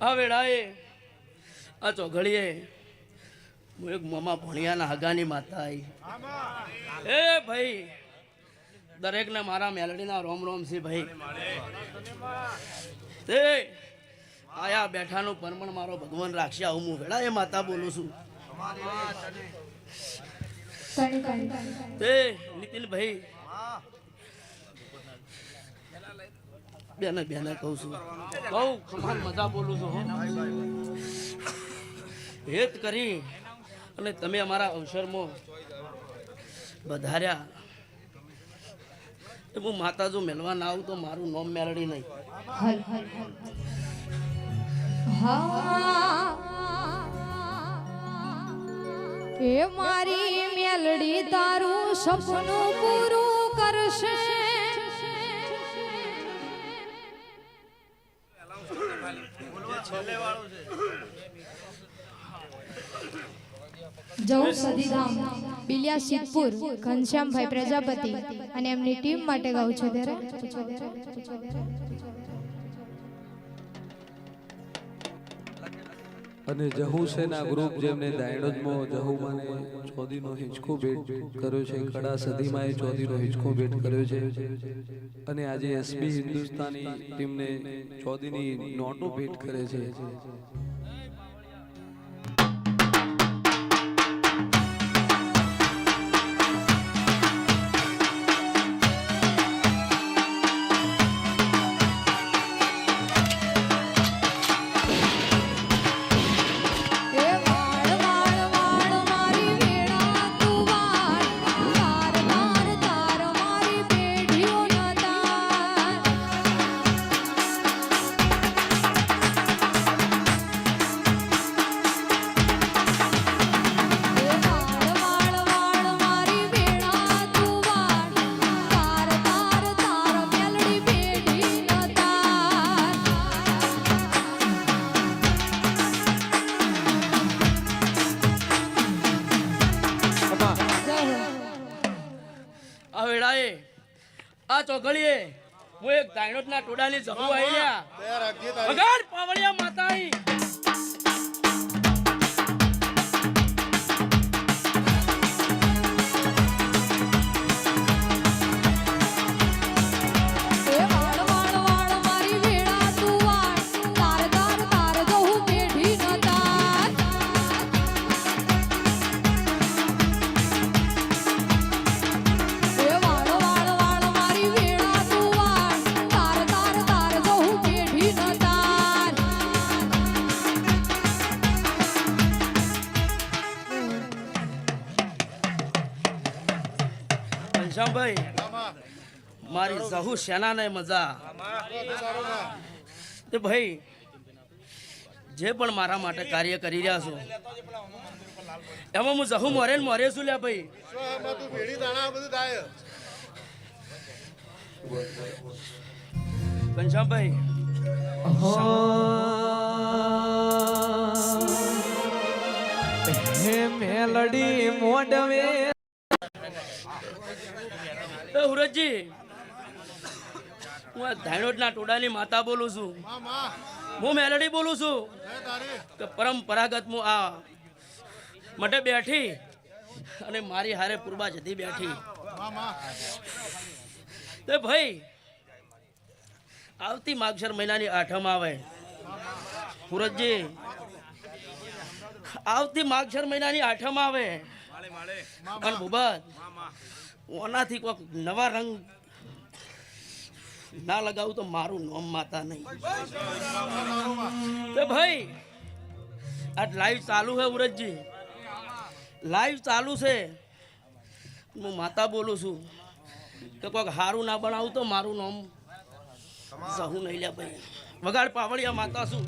આ વેળાએ આ ચોઘડીએ હું એક મમા ભણિયાના હગાની માતા આવી એ ભાઈ દરેકને મારા મેલડીના રોમ રોમ છે ભાઈ. તે આયા બેઠાનું પરમણ મારો ભગવાન રાખશે આવું હું વેળા એ માતા બોલું છું. તે નીતિનભાઈ બેને બેને કહું છું. કહું ખમાન મજા બોલું છું હો. હેત કરી અને તમે અમારા અવસરમાં વધાર્યા. એ હું માતા જો મેળવા ના આવું તો મારું નોમ મેળડી નહીં. એ મારી મેલડી તારું સપનું પૂરું કરશે. જવું સદીધામ બિલિયા સિદ્ધપુર ઘનશ્યામભાઈ પ્રજાપતિ અને એમની ટીમ માટે ગાઉં છું ત્યારે. અને જહુ સેના ગ્રુપ જેમને દાયણોદમાં જહુમાં ચોદીનો હિંચકો ભેટ કર્યો છે કડા સદીમાં એ ચોદીનો હિંચકો ભેટ કર્યો છે. અને આજે એસબી હિન્દુસ્તાની ટીમને ચોદીની નોટો ભેટ કરે છે. આ ચોઘડીએ હું એક દાયણોટના ટોડાની જમવા આવી રહ્યા. વગાડ પાવળિયા માતા ઘનશ્યામભાઈ મારી સહુ સેના ને મજા ભાઈ, જે પણ મારા માટે કાર્ય કરી રહ્યા છો, એમાં હું જહુ મોરે ને મોરે છું લ્યા ભાઈ. ઘનશ્યામભાઈ હે મેલડી મોડવે એ હુરતજી, હું આ ધાણોદના ટોડાની માતા બોલું છું. હું મેલડી બોલું છું. કે પરંપરાગત હું આ માટે બેઠી અને મારી હારે પૂર્વા જતી બેઠી. તે ભાઈ, આવતી માગશર મહિનાની આઠમ આવે. સુરતજી આવતી માગશર મહિનાની આઠમ આવે. અને ઓનાથી કોઈક નવા રંગ ના લગાવું તો મારું નોમ માતા નહીં. તો ભાઈ આ લાઈવ ચાલુ છે ઉરજજી. લાઈવ ચાલુ છે. હું માતા બોલું છું કે કોઈક હારું ના બનાવું તો મારું નામ સહુ નહીં લે ભાઈ. વગાડ પાવડિયા માતા છું.